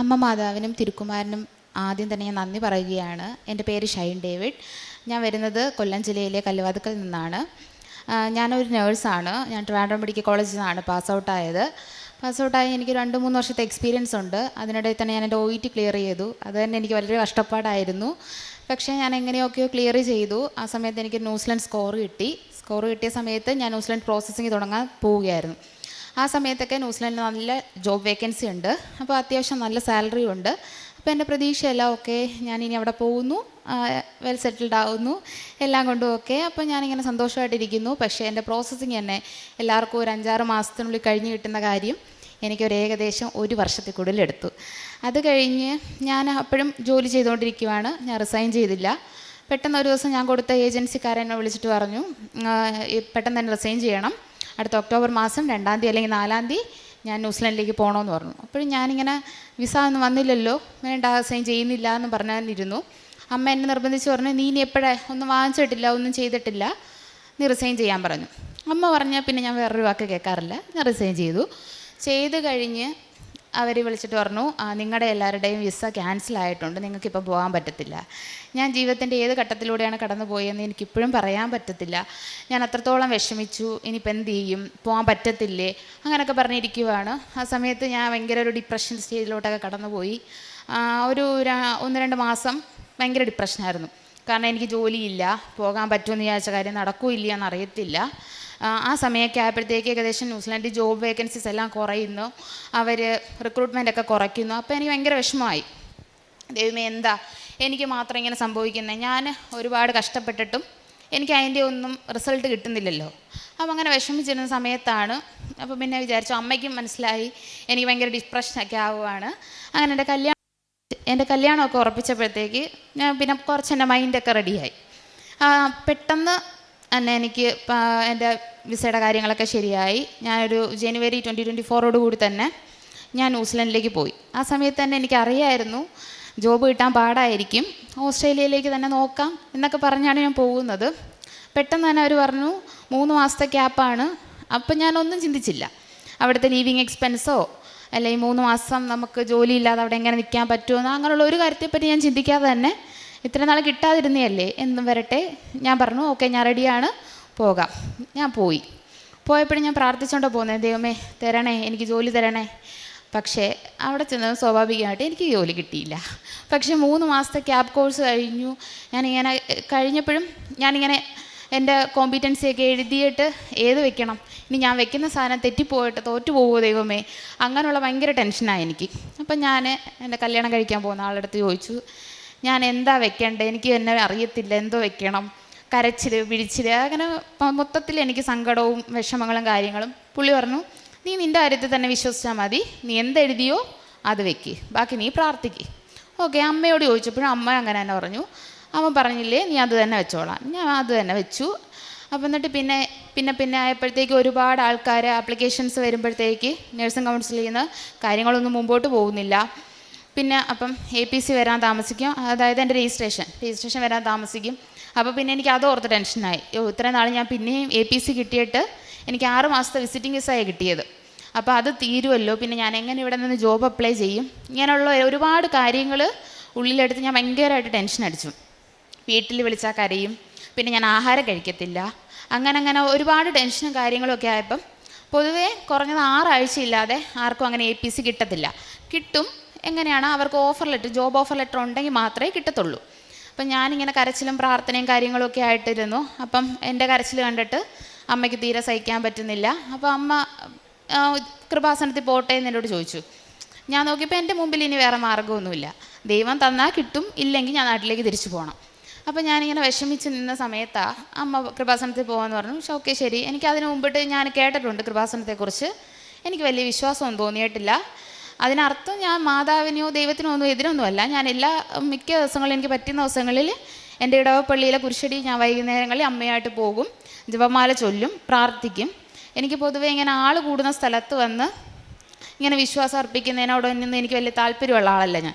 അമ്മ മാതാവിനും തിരുക്കുമാരനും ആദ്യം തന്നെ ഞാൻ നന്ദി പറയുകയാണ്. എന്റെ പേര് ഷൈൻ ഡേവിഡ്. ഞാൻ വരുന്നത് കൊല്ലം ജില്ലയിലെ കല്ലുവാതുക്കൽ നിന്നാണ്. ഞാനൊരു നേഴ്സാണ്. ഞാൻ ട്രിവാൻഡ്രം മെഡിക്കൽ കോളേജിൽ നിന്നാണ് പാസ് ഔട്ടായത് പാസ് ഔട്ടായി എനിക്ക് രണ്ട് മൂന്ന് വർഷത്തെ എക്സ്പീരിയൻസ് ഉണ്ട്. അതിനിടയിൽ തന്നെ ഞാൻ എന്റെ ഒ ഇ ടി ക്ലിയർ ചെയ്തു. അത് തന്നെ എനിക്ക് വളരെ കഷ്ടപ്പാടായിരുന്നു. പക്ഷേ ഞാൻ എങ്ങനെയൊക്കെയോ ക്ലിയർ ചെയ്തു. ആ സമയത്ത് എനിക്ക് ന്യൂസിലൻഡ് സ്കോർ കിട്ടി. സ്കോർ കിട്ടിയ സമയത്ത് ഞാൻ ന്യൂസിലൻഡ് പ്രോസസ്സിങ് തുടങ്ങാൻ പോവുകയായിരുന്നു. ആ സമയത്തൊക്കെ ന്യൂസിലൻഡിൽ നല്ല ജോബ് വേക്കൻസി ഉണ്ട്. അപ്പോൾ അത്യാവശ്യം നല്ല സാലറി ഉണ്ട്. അപ്പോൾ എന്റെ പ്രതീക്ഷയെല്ലാം ഓക്കെ ഞാനിനി അവിടെ പോകുന്നു. വെൽ സെറ്റിൽഡ് ആവുന്നു. എല്ലാം കൊണ്ടും ഓക്കെ അപ്പോൾ ഞാനിങ്ങനെ സന്തോഷമായിട്ടിരിക്കുന്നു. പക്ഷേ എന്റെ പ്രോസസ്സിങ് തന്നെ എല്ലാവർക്കും ഒരു അഞ്ചാറ് മാസത്തിനുള്ളിൽ കഴിഞ്ഞ് കിട്ടുന്ന കാര്യം എനിക്കൊരു ഏകദേശം ഒരു വർഷത്തിൽ കൂടുതൽ എടുത്തു. അത് കഴിഞ്ഞ് ഞാൻ അപ്പോഴും ജോലി ചെയ്തുകൊണ്ടിരിക്കുവാണ്. ഞാൻ റിസൈൻ ചെയ്തില്ല. പെട്ടെന്ന് ഒരു ദിവസം ഞാൻ കൊടുത്ത ഏജൻസിക്കാരെന്നെ വിളിച്ചിട്ട് പറഞ്ഞു പെട്ടെന്ന് തന്നെ റിസൈൻ ചെയ്യണം. അടുത്ത ഒക്ടോബർ മാസം രണ്ടാം തീയതി അല്ലെങ്കിൽ നാലാം തീയതി ഞാൻ ന്യൂസിലൻഡിലേക്ക് പോകണമെന്ന് പറഞ്ഞു. അപ്പോഴും ഞാനിങ്ങനെ വിസ ഒന്നും വന്നില്ലല്ലോ. വേണ്ട സൈൻ ചെയ്യുന്നില്ല എന്ന് പറഞ്ഞിരുന്നു അമ്മ എന്നെ നിർബന്ധിച്ച് പറഞ്ഞു നീ ഇനി എപ്പോഴേ? ഒന്നും വാങ്ങിച്ചിട്ടില്ല ഒന്നും ചെയ്തിട്ടില്ല. നീ റിസൈൻ ചെയ്യാൻ പറഞ്ഞു. അമ്മ പറഞ്ഞാൽ പിന്നെ ഞാൻ വേറൊരു വാക്ക് കേൾക്കാറില്ല. ഞാൻ റിസൈൻ ചെയ്തു. ചെയ്ത് കഴിഞ്ഞ് അവർ വിളിച്ചിട്ട് പറഞ്ഞു നിങ്ങളുടെ എല്ലാവരുടെയും വിസ ക്യാൻസൽ ആയിട്ടുണ്ട് നിങ്ങൾക്കിപ്പോൾ പോകാൻ പറ്റത്തില്ല. ഞാൻ ജീവിതത്തിന്റെ ഏത് ഘട്ടത്തിലൂടെയാണ് കടന്നു പോയതെന്ന് എനിക്കിപ്പോഴും പറയാൻ പറ്റത്തില്ല. ഞാൻ അത്രത്തോളം വിഷമിച്ചു ഇനിയിപ്പോൾ എന്ത് ചെയ്യും? പോകാൻ പറ്റത്തില്ലേ? അങ്ങനെയൊക്കെ പറഞ്ഞിരിക്കുവാണ്. ആ സമയത്ത് ഞാൻ ഭയങ്കര ഒരു ഡിപ്രഷൻ സ്റ്റേജിലോട്ടൊക്കെ കടന്നുപോയി. ഒരു ഒന്ന് രണ്ട് മാസം ഭയങ്കര ഡിപ്രഷനായിരുന്നു കാരണം എനിക്ക് ജോലിയില്ല പോകാൻ പറ്റുമെന്ന് വിചാരിച്ച കാര്യം നടക്കൂല്ല എന്നറിയത്തില്ല ആ, സമയമൊക്കെ ആയപ്പോഴത്തേക്ക് ഏകദേശം ന്യൂസിലാൻഡിൽ ജോബ് വേക്കൻസീസ് എല്ലാം കുറയുന്നു. അവർ റിക്രൂട്ട്മെന്റ് ഒക്കെ കുറയ്ക്കുന്നു. അപ്പോൾ എനിക്ക് ഭയങ്കര വിഷമമായി. ദൈവമേ എന്താ? എനിക്ക് മാത്രം ഇങ്ങനെ സംഭവിക്കുന്നത് ഞാൻ ഒരുപാട് കഷ്ടപ്പെട്ടിട്ടും എനിക്ക് അതിന്റെ ഒന്നും റിസൾട്ട് കിട്ടുന്നില്ലല്ലോ. അപ്പം അങ്ങനെ വിഷമിച്ചിരുന്ന സമയത്താണ്. അപ്പോൾ പിന്നെ വിചാരിച്ചു അമ്മയ്ക്കും മനസ്സിലായി എനിക്ക് ഭയങ്കര ഡിപ്രഷനൊക്കെ ആവുകയാണ് അങ്ങനെ എന്റെ കല്യാണം എന്റെ കല്യാണമൊക്കെ ഉറപ്പിച്ചപ്പോഴത്തേക്ക് ഞാൻ പിന്നെ കുറച്ച് എന്റെ മൈൻഡൊക്കെ റെഡിയായി പെട്ടെന്ന് തന്നെ എനിക്ക് എന്റെ വിസയുടെ കാര്യങ്ങളൊക്കെ ശരിയായി. ഞാനൊരു ജനുവരി ട്വന്റി ട്വന്റി ഫോറോട് കൂടി തന്നെ ഞാൻ ന്യൂസിലൻഡിലേക്ക് പോയി. ആ സമയത്ത് തന്നെ എനിക്ക് അറിയായിരുന്നു ജോബ് കിട്ടാൻ പാടായിരിക്കും. ഓസ്ട്രേലിയയിലേക്ക് തന്നെ നോക്കാം എന്നൊക്കെ പറഞ്ഞാണ് ഞാൻ പോകുന്നത്. പെട്ടെന്ന് തന്നെ അവർ പറഞ്ഞു മൂന്ന് മാസത്തെ ക്യാപ്പാണ് അപ്പം ഞാനൊന്നും ചിന്തിച്ചില്ല. അവിടുത്തെ ലീവിങ് എക്സ്പെൻസോ അല്ലെങ്കിൽ മൂന്ന് മാസം നമുക്ക് ജോലിയില്ലാതെ അവിടെ എങ്ങനെ നിൽക്കാൻ പറ്റുമെന്നോ അങ്ങനെയുള്ള ഒരു കാര്യത്തെപ്പറ്റി ഞാൻ ചിന്തിക്കാതെ തന്നെ ഇത്ര നാൾ കിട്ടാതിരുന്നേയല്ലേ? എന്ന് വരട്ടെ. ഞാൻ പറഞ്ഞു ഓക്കെ ഞാൻ റെഡിയാണ്. പോകാം. ഞാൻ പോയി. പോയപ്പോഴും ഞാൻ പ്രാർത്ഥിച്ചുകൊണ്ട് പോകുന്നത് ദൈവമേ തരണേ എനിക്ക് ജോലി തരണേ. പക്ഷേ അവിടെ ചെന്ന് സ്വാഭാവികമായിട്ട് എനിക്ക് ജോലി കിട്ടിയില്ല. പക്ഷേ മൂന്ന് മാസത്തെ ക്യാബ് കോഴ്സ് കഴിഞ്ഞു. ഞാനിങ്ങനെ കഴിഞ്ഞപ്പോഴും ഞാനിങ്ങനെ എന്റെ കോമ്പിറ്റൻസിയൊക്കെ എഴുതിയിട്ട് ഏത് വെക്കണം? ഇനി ഞാൻ വെക്കുന്ന സാധനം തെറ്റിപ്പോയിട്ട് തോറ്റു പോകുമോ ദൈവമേ? അങ്ങനെയുള്ള ഭയങ്കര ടെൻഷനാണ് എനിക്ക്. അപ്പം ഞാൻ എന്റെ കല്യാണം കഴിക്കാൻ പോകുന്ന ആളുടെ അടുത്ത് ചോദിച്ചു. ഞാൻ എന്താ വെക്കേണ്ടത് എനിക്ക് എന്നെ അറിയത്തില്ല. എന്തോ വെക്കണം? കരച്ചിൽ പിടിച്ചിൽ അങ്ങനെ മൊത്തത്തിൽ എനിക്ക് സങ്കടവും വിഷമങ്ങളും കാര്യങ്ങളും. പുള്ളി പറഞ്ഞു നീ നിന്റെ കാര്യത്തിൽ തന്നെ വിശ്വസിച്ചാൽ മതി. നീ എന്തെഴുതിയോ അത് വെക്ക്. ബാക്കി നീ പ്രാർത്ഥിക്ക്. ഓക്കെ അമ്മയോട് ചോദിച്ചപ്പോഴും അമ്മ അങ്ങനെ തന്നെ പറഞ്ഞു. അമ്മ പറഞ്ഞില്ലേ നീ അത് തന്നെ വെച്ചോളാം. ഞാൻ അത് തന്നെ വെച്ചു. അപ്പം എന്നിട്ട് പിന്നെ പിന്നെ പിന്നെ ആയപ്പോഴത്തേക്ക് ഒരുപാട് ആൾക്കാർ ആപ്ലിക്കേഷൻസ് വരുമ്പോഴത്തേക്ക് നേഴ്സിംഗ് കൗൺസിലിൽ നിന്ന് കാര്യങ്ങളൊന്നും മുമ്പോട്ട് പോകുന്നില്ല. പിന്നെ അപ്പം എ പി സി വരാൻ താമസിക്കും. അതായത് എന്റെ രജിസ്ട്രേഷൻ. രജിസ്ട്രേഷൻ വരാൻ താമസിക്കും. അപ്പോൾ പിന്നെ എനിക്ക് അത് ഓർത്ത് ടെൻഷനായി. ഇത്രയും നാൾ ഞാൻ പിന്നെയും എ പി സി കിട്ടിയിട്ട് എനിക്ക് ആറ് മാസത്തെ വിസിറ്റിംഗ് വിസയാണ് കിട്ടിയത്. അപ്പോൾ അത് തീരുമല്ലോ പിന്നെ ഞാൻ എങ്ങനെ ഇവിടെ നിന്ന് ജോബ് അപ്ലൈ ചെയ്യും? ഇങ്ങനെയുള്ള ഒരുപാട് കാര്യങ്ങൾ ഉള്ളിലെടുത്ത് ഞാൻ ഭയങ്കരമായിട്ട് ടെൻഷൻ അടിച്ചു. വീട്ടിൽ വിളിച്ചാൽ കരയും. പിന്നെ ഞാൻ ആഹാരം കഴിക്കത്തില്ല. അങ്ങനെ അങ്ങനെ ഒരുപാട് ടെൻഷനും കാര്യങ്ങളൊക്കെ ആയപ്പം പൊതുവേ കുറഞ്ഞത് ആറാഴ്ചയില്ലാതെ ആർക്കും അങ്ങനെ എ പി സി കിട്ടത്തില്ല. കിട്ടും. എങ്ങനെയാണ് അവർക്ക് offer letter job offer letter ഉണ്ടെങ്കിൽ മാത്രമേ കിട്ടത്തുള്ളൂ. അപ്പം ഞാനിങ്ങനെ കരച്ചിലും പ്രാർത്ഥനയും കാര്യങ്ങളൊക്കെ ആയിട്ടിരുന്നു. അപ്പം എന്റെ കരച്ചിൽ കണ്ടിട്ട് അമ്മയ്ക്ക് തീരെ സഹിക്കാൻ പറ്റുന്നില്ല. അപ്പോൾ അമ്മ കൃപാസനത്തിൽ പോട്ടെ എന്ന് എന്നോട് ചോദിച്ചു. ഞാൻ നോക്കിയപ്പോൾ എന്റെ മുമ്പിൽ ഇനി വേറെ മാർഗമൊന്നുമില്ല. ദൈവം തന്നാൽ കിട്ടും ഇല്ലെങ്കിൽ ഞാൻ നാട്ടിലേക്ക് തിരിച്ചു പോകണം അപ്പോൾ ഞാനിങ്ങനെ വിഷമിച്ച് നിന്ന സമയത്താണ് അമ്മ കൃപാസനത്തിൽ പോകാമെന്ന് പറഞ്ഞു. പക്ഷേ ഓക്കെ ശരി. എനിക്ക് അതിന് മുമ്പിട്ട് ഞാൻ കേട്ടിട്ടുണ്ട് കൃപാസനത്തെക്കുറിച്ച്. എനിക്ക് വലിയ വിശ്വാസമൊന്നും തോന്നിയിട്ടില്ല. അതിനർത്ഥം ഞാൻ മാതാവിനെയോ ദൈവത്തിനോ ഒന്നും എതിരൊന്നുമല്ല. ഞാൻ എല്ലാ മിക്ക ദിവസങ്ങളും എനിക്ക് പറ്റുന്ന ദിവസങ്ങളിൽ എന്റെ ഇടവപ്പള്ളിയിലെ കുരിശടി ഞാൻ വൈകുന്നേരങ്ങളിൽ അമ്മയായിട്ട് പോകും. ജപമാല ചൊല്ലും പ്രാർത്ഥിക്കും. എനിക്ക് പൊതുവേ ഇങ്ങനെ ആൾ കൂടുന്ന സ്ഥലത്ത് വന്ന് ഇങ്ങനെ വിശ്വാസം അർപ്പിക്കുന്നതിനോടൊന്നും എനിക്ക് വലിയ താല്പര്യമുള്ള ആളല്ല ഞാൻ.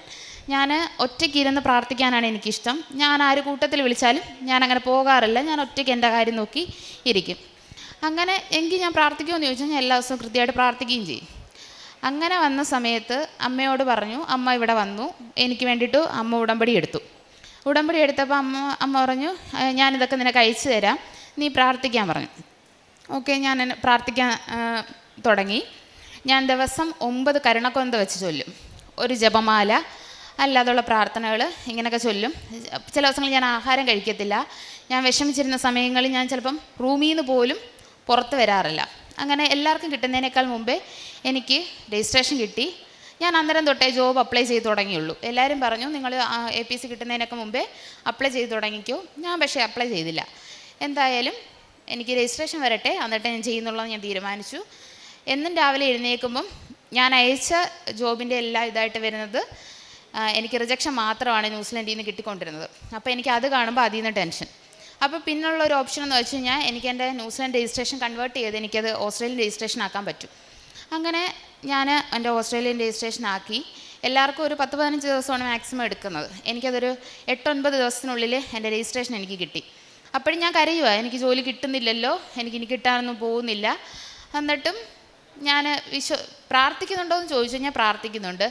ഞാൻ ഒറ്റയ്ക്ക് ഇരുന്ന് പ്രാർത്ഥിക്കാനാണ് എനിക്കിഷ്ടം. ഞാൻ ആര് കൂട്ടത്തിൽ വിളിച്ചാലും ഞാൻ അങ്ങനെ പോകാറില്ല. ഞാൻ ഒറ്റയ്ക്ക് എന്റെ കാര്യം നോക്കി ഇരിക്കും. അങ്ങനെ എങ്കിൽ ഞാൻ പ്രാർത്ഥിക്കുമെന്ന് ചോദിച്ചാൽ ഞാൻ എല്ലാ ദിവസവും കൃത്യമായിട്ട് പ്രാർത്ഥിക്കുകയും ചെയ്യും. അങ്ങനെ വന്ന സമയത്ത് അമ്മയോട് പറഞ്ഞു അമ്മ ഇവിടെ വന്നു. എനിക്ക് വേണ്ടിയിട്ട് അമ്മ ഉടമ്പടി എടുത്തു. ഉടമ്പടി എടുത്തപ്പോൾ അമ്മ അമ്മ പറഞ്ഞു "ഏ, ഞാനിതൊക്കെ നിനക്ക് അയച്ചു തരാം. നീ പ്രാർത്ഥിക്കാൻ പറഞ്ഞു. ഓക്കെ ഞാൻ പ്രാർത്ഥിക്കാൻ തുടങ്ങി. ഞാൻ ദിവസം ഒമ്പത് കരുണക്കൊന്ത വെച്ച് ചൊല്ലും. ഒരു ജപമാല അല്ലാതുള്ള പ്രാർത്ഥനകൾ ഇങ്ങനെയൊക്കെ ചൊല്ലും. ചില ദിവസങ്ങളിൽ ഞാൻ ആഹാരം കഴിക്കത്തില്ല. ഞാൻ വിഷമിച്ചിരുന്ന സമയങ്ങളിൽ ഞാൻ ചിലപ്പം റൂമിൽ നിന്ന് പോലും പുറത്ത് വരാറില്ല. അങ്ങനെ എല്ലാവർക്കും കിട്ടുന്നതിനേക്കാൾ മുമ്പേ എനിക്ക് രജിസ്ട്രേഷൻ കിട്ടി. ഞാൻ അന്നേരം തൊട്ടേ ജോബ് അപ്ലൈ ചെയ്ത് തുടങ്ങിയുള്ളൂ. എല്ലാവരും പറഞ്ഞു നിങ്ങൾ എ പി സി കിട്ടുന്നതിനൊക്കെ മുമ്പേ അപ്ലൈ ചെയ്ത് തുടങ്ങിക്കോ. ഞാൻ പക്ഷേ അപ്ലൈ ചെയ്തില്ല. എന്തായാലും എനിക്ക് രജിസ്ട്രേഷൻ വരട്ടെ എന്നിട്ട് ഞാൻ ചെയ്യുന്നുള്ളത് ഞാൻ തീരുമാനിച്ചു. എന്നും രാവിലെ എഴുന്നേൽക്കുമ്പം ഞാൻ അയച്ച ജോബിന്റെ എല്ലാ ഇതായിട്ട് വരുന്നത് എനിക്ക് റിജക്ഷൻ മാത്രമാണ് ന്യൂസിലൻഡിൽ നിന്ന് കിട്ടിക്കൊണ്ടിരുന്നത്. അപ്പോൾ എനിക്ക് അത് കാണുമ്പോൾ അതിൽ നിന്ന് ടെൻഷൻ. അപ്പോൾ പിന്നുള്ള ഒരു ഓപ്ഷൻ എന്ന് വെച്ച് കഴിഞ്ഞാൽ എനിക്ക് എന്റെ ന്യൂസിലൻഡ് രജിസ്ട്രേഷൻ കൺവേർട്ട് ചെയ്ത് എനിക്കത് ഓസ്ട്രേലിയൻ രജിസ്ട്രേഷൻ ആക്കാൻ പറ്റും. അങ്ങനെ ഞാൻ എന്റെ ഓസ്ട്രേലിയൻ രജിസ്ട്രേഷൻ ആക്കി. എല്ലാവർക്കും ഒരു പത്ത് പതിനഞ്ച് ദിവസമാണ് മാക്സിമം എടുക്കുന്നത്. എനിക്കതൊരു എട്ടൊൻപത് ദിവസത്തിനുള്ളിൽ എന്റെ രജിസ്ട്രേഷൻ എനിക്ക് കിട്ടി. അപ്പോഴും ഞാൻ കരയുക എനിക്ക് ജോലി കിട്ടുന്നില്ലല്ലോ എനിക്ക് ഇനി കിട്ടാനൊന്നും പോകുന്നില്ല. എന്നിട്ടും ഞാൻ വിശ്വ പ്രാർത്ഥിക്കുന്നുണ്ടോ എന്ന് ചോദിച്ചു കഴിഞ്ഞാൽ പ്രാർത്ഥിക്കുന്നുണ്ട്.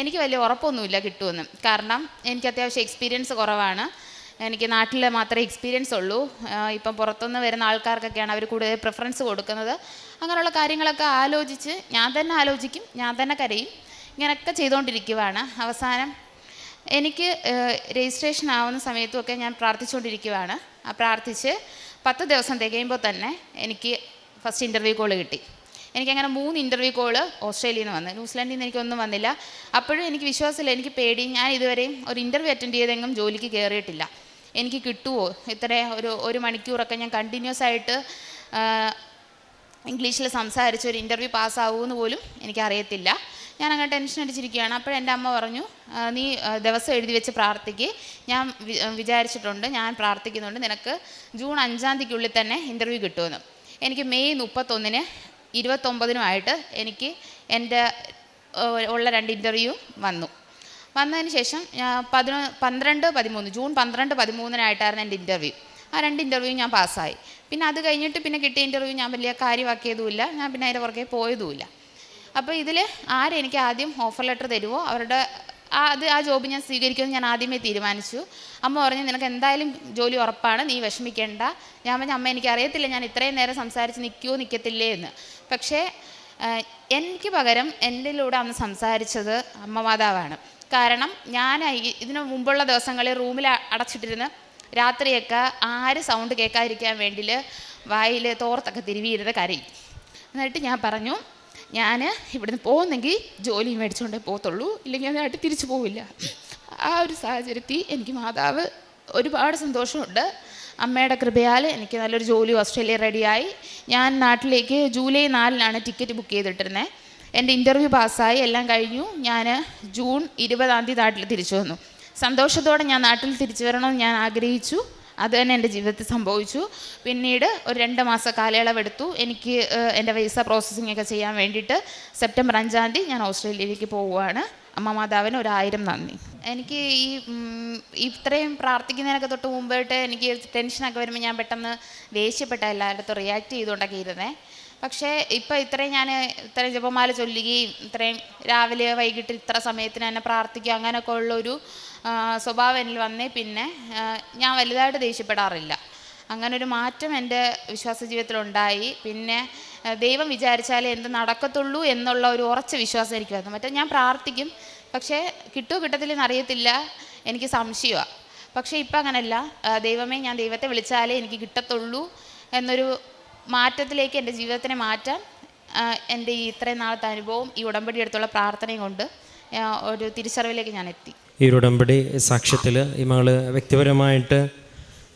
എനിക്ക് വലിയ ഉറപ്പൊന്നുമില്ല കിട്ടുമെന്ന്. കാരണം എനിക്ക് അത്യാവശ്യം എക്സ്പീരിയൻസ് കുറവാണ്. എനിക്ക് നാട്ടിൽ മാത്രമേ എക്സ്പീരിയൻസ് ഉള്ളൂ. ഇപ്പം പുറത്തുനിന്ന് വരുന്ന ആൾക്കാർക്കൊക്കെയാണ് അവർ കൂടുതൽ പ്രിഫറൻസ് കൊടുക്കുന്നത്. അങ്ങനെയുള്ള കാര്യങ്ങളൊക്കെ ആലോചിച്ച് ഞാൻ തന്നെ ആലോചിക്കും ഞാൻ തന്നെ കരയും. ഇങ്ങനെയൊക്കെ ചെയ്തുകൊണ്ടിരിക്കുവാണ് അവസാനം. എനിക്ക് രജിസ്ട്രേഷൻ ആവുന്ന സമയത്തുമൊക്കെ ഞാൻ പ്രാർത്ഥിച്ചുകൊണ്ടിരിക്കുവാണ് ആ പ്രാർത്ഥിച്ച് പത്ത് ദിവസം തികയുമ്പോൾ തന്നെ എനിക്ക് ഫസ്റ്റ് ഇന്റർവ്യൂ കോൾ കിട്ടി. എനിക്കങ്ങനെ മൂന്ന് ഇന്റർവ്യൂ കോൾ ഓസ്ട്രേലിയയിൽ നിന്ന് വന്നു. ന്യൂസിലാൻഡിൽ നിന്ന് എനിക്കൊന്നും വന്നില്ല. അപ്പോഴും എനിക്ക് വിശ്വാസമില്ല എനിക്ക് പേടി. ഞാൻ ഇതുവരെയും ഒരു ഇന്റർവ്യൂ അറ്റൻഡ് ചെയ്തെങ്കിലും ജോലിക്ക് കയറിയിട്ടില്ല എനിക്ക് കിട്ടുമോ ഇത്ര ഒരു ഒരു മണിക്കൂറൊക്കെ ഞാൻ കണ്ടിന്യൂസ് ആയിട്ട് ഇംഗ്ലീഷിൽ സംസാരിച്ച് ഒരു ഇന്റർവ്യൂ എന്ന് പോലും എനിക്കറിയത്തില്ല. ഞാൻ അങ്ങനെ ടെൻഷൻ അടിച്ചിരിക്കുകയാണ്. അപ്പോൾ എന്റെ അമ്മ പറഞ്ഞു നീ ദിവസം എഴുതി വെച്ച് പ്രാർത്ഥിക്ക്. ഞാൻ വിചാരിച്ചിട്ടുണ്ട് ഞാൻ പ്രാർത്ഥിക്കുന്നുണ്ട്. നിനക്ക് ജൂൺ അഞ്ചാം തീയതിക്കുള്ളിൽ തന്നെ ഇന്റർവ്യൂ കിട്ടുമെന്ന് എനിക്ക് മെയ് മുപ്പത്തൊന്നിന് ഇരുപത്തൊമ്പതിനുമായിട്ട് എനിക്ക് എന്റെ ഉള്ള രണ്ട് ഇന്റർവ്യൂ വന്നു. വന്നതിന് ശേഷം പതിനൊ പന്ത്രണ്ട് പതിമൂന്ന് ജൂൺ പന്ത്രണ്ട് പതിമൂന്നിനായിട്ടായിരുന്നു എന്റെ ഇന്റർവ്യൂ. ആ രണ്ട് ഇന്റർവ്യൂ ഞാൻ പാസ്സായി. പിന്നെ അത് കഴിഞ്ഞിട്ട് പിന്നെ കിട്ടിയ ഇന്റർവ്യൂ ഞാൻ വലിയ കാര്യമാക്കിയതുമില്ല. ഞാൻ പിന്നെ അതിന്റെ പുറകെ പോയതുമില്ല. അപ്പോൾ ഇതിൽ ആരെനിക്ക് ആദ്യം ഓഫർ ലെറ്റർ തരുമോ അവരുടെ ആ അത് ആ ജോബ് ഞാൻ സ്വീകരിക്കുമെന്ന് ഞാൻ ആദ്യമേ തീരുമാനിച്ചു. അമ്മ പറഞ്ഞു നിനക്ക് എന്തായാലും ജോലി ഉറപ്പാണ്. നീ വിഷമിക്കേണ്ട. ഞാൻ പറഞ്ഞു അമ്മ എനിക്ക് അറിയത്തില്ല ഞാൻ ഇത്രയും നേരം സംസാരിച്ച് നിൽക്കുമോ നിൽക്കത്തില്ലേ? എന്ന്. പക്ഷേ എനിക്ക് പകരം എന്നിലൂടെ അന്ന് സംസാരിച്ചത് അമ്മ മാതാവാണ്. കാരണം ഞാൻ ഇതിനു മുമ്പുള്ള ദിവസങ്ങളിൽ റൂമിൽ അടച്ചിട്ടിരുന്ന് രാത്രിയൊക്കെ ആര് സൗണ്ട് കേൾക്കാതിരിക്കാൻ വേണ്ടിയിൽ വായിൽ തോർത്തൊക്കെ തിരുവിയിരുന്ന് കരയും. എന്നിട്ട് ഞാൻ പറഞ്ഞു ഞാൻ ഇവിടുന്ന് പോകുന്നെങ്കിൽ ജോലി മേടിച്ചുകൊണ്ടേ പോകത്തുള്ളൂ. ഇല്ലെങ്കിൽ അതിനായിട്ട് തിരിച്ചു പോവില്ല. ആ ഒരു സാഹചര്യത്തിൽ എനിക്ക് മാതാവ് ഒരുപാട് സന്തോഷമുണ്ട്. അമ്മയുടെ കൃപയാൽ എനിക്ക് നല്ലൊരു ജോലി ഓസ്ട്രേലിയ റെഡിയായി. ഞാൻ നാട്ടിലേക്ക് ജൂലൈ നാലിനാണ് ടിക്കറ്റ് ബുക്ക് ചെയ്തിട്ടിരുന്നത് എന്റെ ഇന്റർവ്യൂ പാസ്സായി എല്ലാം കഴിഞ്ഞു. ഞാൻ ജൂൺ ഇരുപതാം തീയതി നാട്ടിൽ തിരിച്ചു വന്നു. സന്തോഷത്തോടെ ഞാൻ നാട്ടിൽ തിരിച്ചു വരണമെന്ന് ഞാൻ ആഗ്രഹിച്ചു. അത് തന്നെ എന്റെ ജീവിതത്തിൽ സംഭവിച്ചു. പിന്നീട് ഒരു രണ്ട് മാസ കാലയളവെടുത്തു. എനിക്ക് എന്റെ വിസ പ്രോസസ്സിംഗ് ഒക്കെ ചെയ്യാൻ വേണ്ടിയിട്ട് സെപ്റ്റംബർ അഞ്ചാം തീയതി ഞാൻ ഓസ്ട്രേലിയയിലേക്ക് പോവുകയാണ്. അമ്മ മാതാവിന് ഒരായിരം നന്ദി. എനിക്ക് ഈ ഇത്രയും പ്രാർത്ഥിക്കുന്നതിനൊക്കെ തൊട്ട് മുമ്പായിട്ട് എനിക്ക് ടെൻഷനൊക്കെ വരുമ്പോൾ ഞാൻ പെട്ടെന്ന് ദേഷ്യപ്പെട്ട എല്ലായിടത്തും റിയാക്ട് ചെയ്തുകൊണ്ടൊക്കെ ഇരുന്നേ. പക്ഷേ ഇപ്പം ഇത്രയും ഞാൻ ഇത്രയും ജപമാല ചൊല്ലുകയും ഇത്രയും രാവിലെ വൈകിട്ട് ഇത്ര സമയത്തിന് തന്നെ പ്രാർത്ഥിക്കുക അങ്ങനെയൊക്കെ ഉള്ളൊരു സ്വഭാവം എന്നിൽ വന്നേ. പിന്നെ ഞാൻ വലുതായിട്ട് ദേഷ്യപ്പെടാറില്ല. അങ്ങനൊരു ഒരു മാറ്റം എന്റെ വിശ്വാസ ജീവിതത്തിലുണ്ടായി. പിന്നെ ദൈവം വിചാരിച്ചാലേ എന്ത് നടക്കത്തുള്ളൂ എന്നുള്ള ഒരു ഉറച്ച വിശ്വാസം മറ്റേ ഞാൻ പ്രാർത്ഥിക്കും പക്ഷേ കിട്ടുമോ കിട്ടത്തില്ലെന്ന് അറിയത്തില്ല എനിക്ക് സംശയമാണ് പക്ഷേ ഇപ്പം അങ്ങനെയല്ല ദൈവമേ ഞാൻ ദൈവത്തെ വിളിച്ചാലേ എനിക്ക് കിട്ടത്തുള്ളൂ എന്നൊരു മാറ്റത്തിലേക്ക് എന്റെ ജീവിതത്തിനെ മാറ്റാൻ എന്റെ ഈ ഇത്രയും നാളത്തെ അനുഭവം ഈ ഉടമ്പടി അടുത്തുള്ള പ്രാർത്ഥനയും കൊണ്ട് ഒരു തിരിച്ചറിവിലേക്ക് ഞാൻ എത്തി. ഈ ഒരു ഉടമ്പടി സാക്ഷ്യത്തിൽ ഈ മകൾ വ്യക്തിപരമായിട്ട്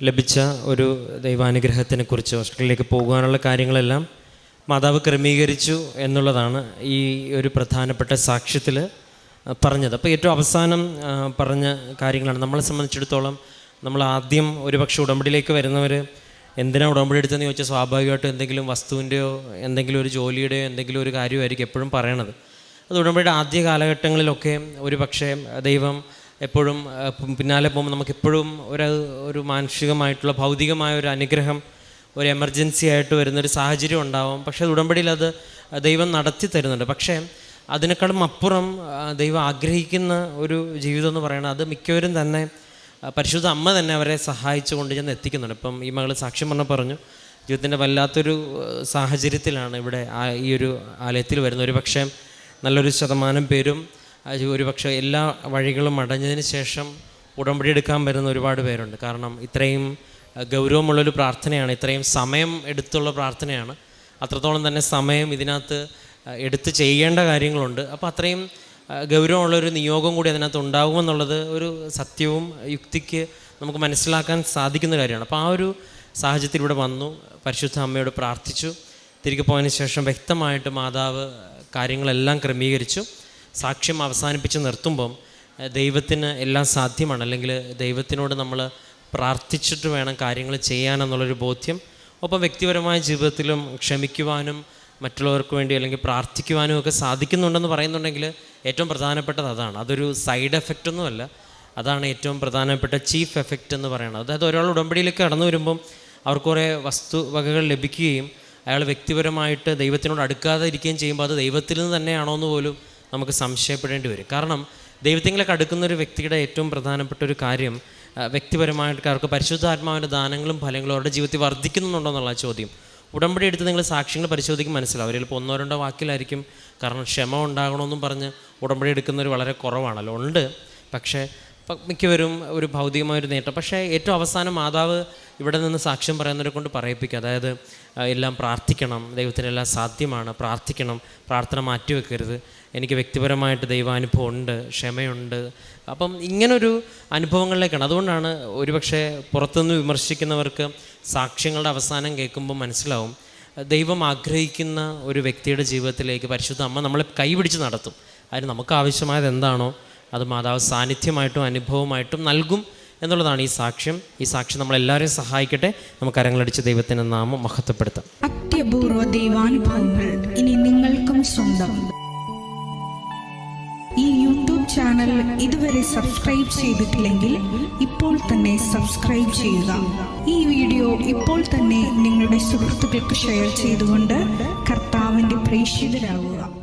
ലഭിച്ച ഒരു ദൈവാനുഗ്രഹത്തിനെ കുറിച്ച് പോകാനുള്ള കാര്യങ്ങളെല്ലാം മാതാവ് ക്രമീകരിച്ചു എന്നുള്ളതാണ് ഈ ഒരു പ്രധാനപ്പെട്ട സാക്ഷ്യത്തിൽ പറഞ്ഞത്. അപ്പോൾ ഏറ്റവും അവസാനം പറഞ്ഞ കാര്യങ്ങളാണ്. നമ്മളെ സംബന്ധിച്ചിടത്തോളം നമ്മൾ ആദ്യം ഒരുപക്ഷെ ഉടമ്പടിയിലേക്ക് വരുന്നവർ എന്തിനാണ് ഉടമ്പടി എടുത്തതെന്ന് ചോദിച്ചാൽ സ്വാഭാവികമായിട്ടും എന്തെങ്കിലും വസ്തുവിന്റെയോ എന്തെങ്കിലും ഒരു ജോലിയുടെയോ എന്തെങ്കിലും ഒരു കാര്യമായിരിക്കും എപ്പോഴും പറയണത്. അത് ഉടമ്പടിയുടെ ആദ്യ കാലഘട്ടങ്ങളിലൊക്കെ ഒരു പക്ഷേ ദൈവം എപ്പോഴും പിന്നാലെ പോകുമ്പോൾ നമുക്ക് എപ്പോഴും ഒരു ഒരു മാനുഷികമായിട്ടുള്ള ഭൗതികമായ ഒരു അനുഗ്രഹം ഒരു എമർജൻസി ആയിട്ട് വരുന്നൊരു സാഹചര്യം ഉണ്ടാവും. പക്ഷേ ഉടമ്പടിയിൽ അത് ദൈവം നടത്തി തരുന്നുണ്ട്. പക്ഷേ അതിനേക്കാളും അപ്പുറം ദൈവം ആഗ്രഹിക്കുന്ന ഒരു ജീവിതം എന്ന് പറയുന്നത് അത് മിക്കവരും തന്നെ പരിശുദ്ധ അമ്മ തന്നെ അവരെ സഹായിച്ചു കൊണ്ട് ചെന്ന് എത്തിക്കുന്നുണ്ട്. ഇപ്പം ഈ മകൾ സാക്ഷ്യം പറഞ്ഞ പറഞ്ഞു ജീവിതത്തിന്റെ വല്ലാത്തൊരു സാഹചര്യത്തിലാണ് ഇവിടെ ഈ ഒരു ആലയത്തിൽ വരുന്നത്. ഒരു പക്ഷേ നല്ലൊരു ശതമാനം പേരും ഒരു പക്ഷേ എല്ലാ വഴികളും അടഞ്ഞതിന് ശേഷം ഉടമ്പടി എടുക്കാൻ വരുന്ന ഒരുപാട് പേരുണ്ട്. കാരണം ഇത്രയും ഗൗരവമുള്ളൊരു പ്രാർത്ഥനയാണ്. ഇത്രയും സമയം എടുത്തുള്ള പ്രാർത്ഥനയാണ്. അത്രത്തോളം തന്നെ സമയം ഇതിനകത്ത് എടുത്ത് ചെയ്യേണ്ട കാര്യങ്ങളുണ്ട്. അപ്പോൾ അത്രയും ഗൗരവമുള്ളൊരു നിയോഗം കൂടി അതിനകത്ത് ഉണ്ടാകുമെന്നുള്ളത് ഒരു സത്യവും യുക്തിക്ക് നമുക്ക് മനസ്സിലാക്കാൻ സാധിക്കുന്ന കാര്യമാണ്. അപ്പോൾ ആ ഒരു സാഹചര്യത്തിൽ ഇവിടെ വന്നു പരിശുദ്ധ അമ്മയോട് പ്രാർത്ഥിച്ചു. തിരികെ പോയതിന് ശേഷം വ്യക്തമായിട്ട് മാതാവ് കാര്യങ്ങളെല്ലാം ക്രമീകരിച്ചു. സാക്ഷ്യം അവസാനിപ്പിച്ച് നിർത്തുമ്പം ദൈവത്തിന് എല്ലാം സാധ്യമാണ്. അല്ലെങ്കിൽ ദൈവത്തിനോട് നമ്മൾ പ്രാർത്ഥിച്ചിട്ട് വേണം കാര്യങ്ങൾ ചെയ്യാനെന്നുള്ളൊരു ബോധ്യം. ഒപ്പം വ്യക്തിപരമായ ജീവിതത്തിലും ക്ഷമിക്കുവാനും മറ്റുള്ളവർക്ക് വേണ്ടി അല്ലെങ്കിൽ പ്രാർത്ഥിക്കുവാനും ഒക്കെ സാധിക്കുന്നുണ്ടെന്ന് പറയുന്നുണ്ടെങ്കിൽ ഏറ്റവും പ്രധാനപ്പെട്ടത് അതാണ്. അതൊരു സൈഡ് എഫക്റ്റ് ഒന്നുമല്ല. അതാണ് ഏറ്റവും പ്രധാനപ്പെട്ട ചീഫ് എഫക്റ്റ് എന്ന് പറയുന്നത്. അതായത് ഒരാൾ ഉടമ്പടിയിലേക്ക് കടന്നു വരുമ്പം അവർക്ക് കുറേ വസ്തുവകകൾ ലഭിക്കുകയും അയാൾ വ്യക്തിപരമായിട്ട് ദൈവത്തിനോട് അടുക്കാതെ ഇരിക്കുകയും ചെയ്യുമ്പോൾ അത് ദൈവത്തിൽ നിന്ന് തന്നെയാണോ എന്ന് പോലും നമുക്ക് സംശയപ്പെടേണ്ടി വരും. കാരണം ദൈവത്തിലേക്ക് കടുക്കുന്ന ഒരു വ്യക്തിയുടെ ഏറ്റവും പ്രധാനപ്പെട്ട ഒരു കാര്യം വ്യക്തിപരമായിട്ട് അവർക്ക് പരിശുദ്ധാത്മാവിന്റെ ദാനങ്ങളും ഫലങ്ങളും അവരുടെ ജീവിതത്തിൽ വർദ്ധിക്കുന്നുണ്ടോ എന്നുള്ള ചോദ്യം. ഉടമ്പടി എടുത്ത് നിങ്ങൾ സാക്ഷ്യങ്ങൾ പരിശോധിക്കും മനസ്സിലാവും. അവരിൽ ഇപ്പോൾ ഒന്നോ രണ്ടോ വാക്കിലായിരിക്കും. കാരണം ക്ഷമ ഉണ്ടാകണമെന്നും പറഞ്ഞ് ഉടമ്പടി എടുക്കുന്നവർ വളരെ കുറവാണല്ലോ. ഉണ്ട്. പക്ഷേ മിക്കവരും ഒരു ഭൗതികമായൊരു നേട്ടം. പക്ഷേ ഏറ്റവും അവസാനം മാതാവ് ഇവിടെ നിന്ന് സാക്ഷ്യം പറയുന്നവരെ കൊണ്ട് പറയിപ്പിക്കുക അതായത് എല്ലാം പ്രാർത്ഥിക്കണം. ദൈവത്തിനെല്ലാം സാധ്യമാണ്. പ്രാർത്ഥിക്കണം. പ്രാർത്ഥന മാറ്റിവെക്കരുത്. എനിക്ക് വ്യക്തിപരമായിട്ട് ദൈവാനുഭവം ഉണ്ട് ക്ഷമയുണ്ട്. അപ്പം ഇങ്ങനൊരു അനുഭവങ്ങളിലേക്കാണ്. അതുകൊണ്ടാണ് ഒരുപക്ഷെ പുറത്തുനിന്ന് വിമർശിക്കുന്നവർക്ക് സാക്ഷ്യങ്ങളുടെ അവസാനം കേൾക്കുമ്പോൾ മനസ്സിലാവും. ദൈവം ആഗ്രഹിക്കുന്ന ഒരു വ്യക്തിയുടെ ജീവിതത്തിലേക്ക് പരിശുദ്ധ അമ്മ നമ്മളെ കൈപിടിച്ച് നടത്തും. അതിന് നമുക്ക് ആവശ്യമായത് എന്താണോ അത് മാതാവ് സാന്നിധ്യമായിട്ടും അനുഭവമായിട്ടും നൽകും. എന്നുള്ളതാണ് ഈ സാക്ഷ്യം. ഈ സാക്ഷ്യം നമ്മളെല്ലാവരെയും സഹായിക്കട്ടെ. നമുക്ക് അരങ്ങളടിച്ച ദൈവത്തിന്റെ നാമം മഹത്വപ്പെടുത്താം. അത്യപൂർവ ദൈവാനുഭവങ്ങൾ ഇനി നിങ്ങൾക്കും സ്വന്തം. ഈ യൂട്യൂബ് ചാനൽ ഇതുവരെ സബ്സ്ക്രൈബ് ചെയ്തിട്ടില്ലെങ്കിൽ ഇപ്പോൾ തന്നെ സബ്സ്ക്രൈബ് ചെയ്യുക. ഈ വീഡിയോ ഇപ്പോൾ തന്നെ നിങ്ങളുടെ സുഹൃത്തുക്കൾക്ക് ഷെയർ ചെയ്തുകൊണ്ട് കർത്താവിന്റെ പ്രേക്ഷിതരാകുക.